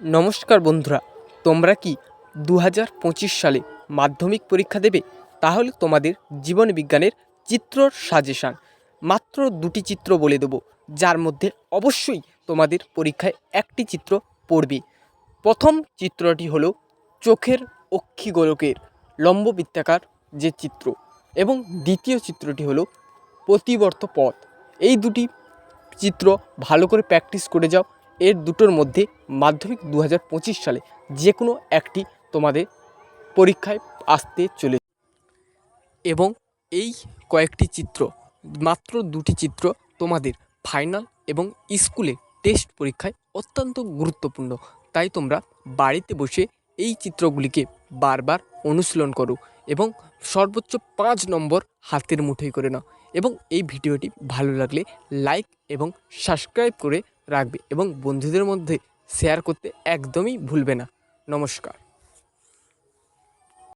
নমস্কার বন্ধুরা, তোমরা কি দু হাজার পঁচিশ সালে মাধ্যমিক পরীক্ষা দেবে? তাহলে তোমাদের জীবন বিজ্ঞানের চিত্রর সাজেশান মাত্র দুটি চিত্র বলে দেবো, যার মধ্যে অবশ্যই তোমাদের পরীক্ষায় একটি চিত্র পড়বে। প্রথম চিত্রটি হলো চোখের অক্ষিগোলকের লম্ব বৃত্তাকার যে চিত্র, এবং দ্বিতীয় চিত্রটি হলো প্রতিবর্ত পথ। এই দুটি চিত্র ভালো করে প্র্যাকটিস করে যাও এর দুটোর মধ্যে মাধ্যমিক দু হাজার পঁচিশ সালে যে কোনো একটি তোমাদের পরীক্ষায় আসতে চলে এবং এই কয়েকটি চিত্র, মাত্র দুটি চিত্র তোমাদের ফাইনাল এবং স্কুলে টেস্ট পরীক্ষায় অত্যন্ত গুরুত্বপূর্ণ। তাই তোমরা বাড়িতে বসে এই চিত্রগুলিকে বারবার অনুশীলন করো এবং সর্বোচ্চ পাঁচ নম্বর হাতের মুঠোয় করে নাও এবং এই ভিডিওটি ভালো লাগলে লাইক এবং সাবস্ক্রাইব করে রাখবে এবং বন্ধুদের মধ্যে শেয়ার করতে একদমই ভুলবে না। নমস্কার।